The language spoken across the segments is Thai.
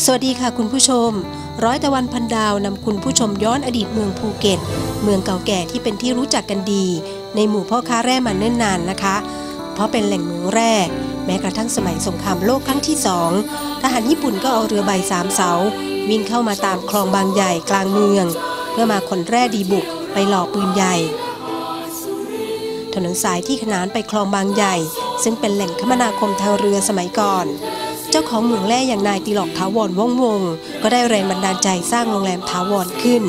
สวัสดีค่ะคุณผู้ชม ร้อยตะวันพันดาวนำคุณผู้ชมย้อนอดีตเมืองภูเก็ต เมืองเก่าแก่ที่เป็นที่รู้จักกันดี ในหมู่พ่อค้าแร่มาเนิ่นนานนะคะ เพราะเป็นแหล่งเมืองแร่แม้กระทั่งสมัยสงครามโลกครั้งที่สองทหารญี่ปุ่นก็เอาเรือใบสามเสา วิ่งเข้ามาตามคลองบางใหญ่กลางเมือง เพื่อมาขนแร่ดีบุกไปหล่อปืนใหญ่ ถนนสายที่ขนานไปคลองบางใหญ่ ซึ่งเป็นแหล่งคมนาคมทางเรือสมัยก่อน เจ้าของเหมืองแร่อย่างนายติลอกถาวรว่องวง ก็ได้แรงบันดาลใจสร้างโรงแรมถาวรขึ้น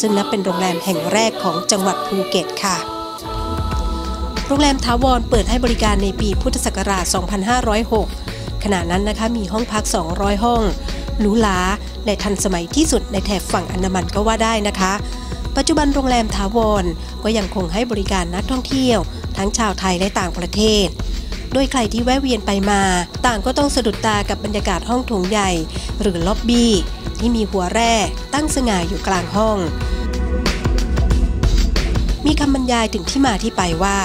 ซึ่งนับเป็นโรงแรมแห่งแรกของจังหวัดภูเก็ตค่ะ โรงแรมถาวรเปิดให้บริการในปีพุทธศักราช 2506 ขณะนั้นนะคะมีห้องพัก 200 ห้องหรูหราและทันสมัยที่สุดในแถบฝั่งอันดามันก็ว่าได้นะคะ ปัจจุบันโรงแรมถาวรก็ยังคงให้บริการนักท่องเที่ยว ทั้งชาวไทยและต่างประเทศ โดยใครที่แวะเวียนไปมา ต่างก็ต้องสะดุดตากับบรรยากาศห้องโถงใหญ่ หรือล็อบบี้ที่มีหัวแร่ตั้งสง่าอยู่กลางห้อง มีคำบรรยายถึงที่มาที่ไปว่า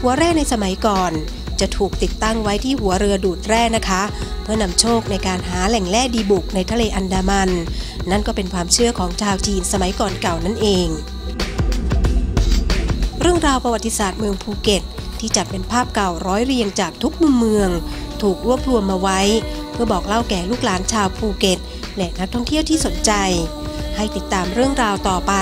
หัวแร่ในสมัยก่อน จะถูกติดตั้งไว้ที่หัวเรือดูดแร่นะคะ เพื่อนำโชคในการหาแหล่งแร่ดีบุกในทะเลอันดามัน นั่นก็เป็นความเชื่อของชาวจีนสมัยก่อนเก่านั่นเอง เรื่องราวประวัติศาสตร์เมืองภูเก็ต ที่จัดเป็นภาพเก่าร้อยเรียงจากทุกมุมเมือง ถูกรวบรวมมาไว้ เพื่อบอกเล่าแก่ลูกหลานชาวภูเก็ต และนักท่องเที่ยวที่สนใจ ให้ติดตามเรื่องราวต่อไป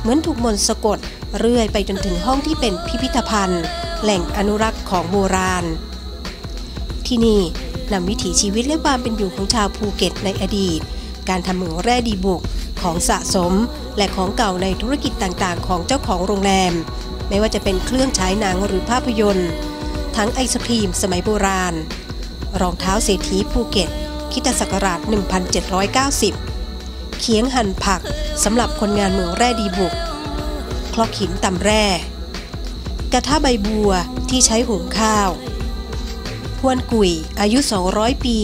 เหมือนถูกมนต์สะกดเรื่อยไปจนถึงห้องที่เป็นพิพิธภัณฑ์ แหล่งอนุรักษ์ของโบราณ ที่นี่นำวิถีชีวิตและความเป็นอยู่ของชาวภูเก็ตในอดีต การทำเหมืองแร่ดีบุกของสะสม และของเก่าในธุรกิจต่างๆ ของเจ้าของโรงแรม ไม่ว่าจะเป็นเครื่องฉายหนังหรือภาพยนตร์ ทั้งไอศครีมสมัยโบราณ รองเท้าเศรษฐีภูเก็ตคริดศักราช 1790 เขียงหั่นผักสำหรับคนงานเมืองแร่ดีบุก คลอกหินตำแร่ กระทะใบบัวที่ใช้หุงข้าวพวนกุยอายุ 200 ปี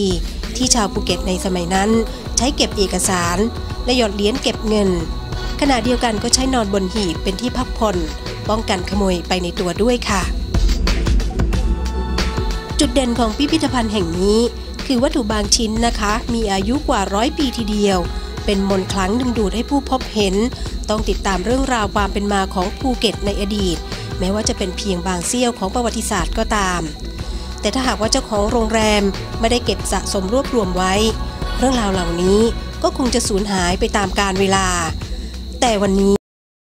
ที่ชาวภูเก็ตในสมัยนั้น ใช้เก็บเอกสาร และหยอดเหรียญเก็บเงิน ขณะเดียวกันก็ใช้นอนบนหีบเป็นที่พักผ่อน ป้องกันขโมยไปในตัวด้วยค่ะ จุดเด่นของพิพิธภัณฑ์แห่งนี้ คือวัตถุบางชิ้นนะคะ มีอายุกว่าร้อยปีทีเดียว เป็นมนต์คลังดึงดูดให้ผู้พบเห็น ต้องติดตามเรื่องราวความเป็นมาของภูเก็ตในอดีต แม้ว่าจะเป็นเพียงบางเสี้ยวของประวัติศาสตร์ก็ตาม แต่ถ้าหากว่าเจ้าของโรงแรมไม่ได้เก็บสะสมรวบรวมไว้ เรื่องราวเหล่านี้ก็คงจะสูญหายไปตามกาลเวลา แต่วันนี้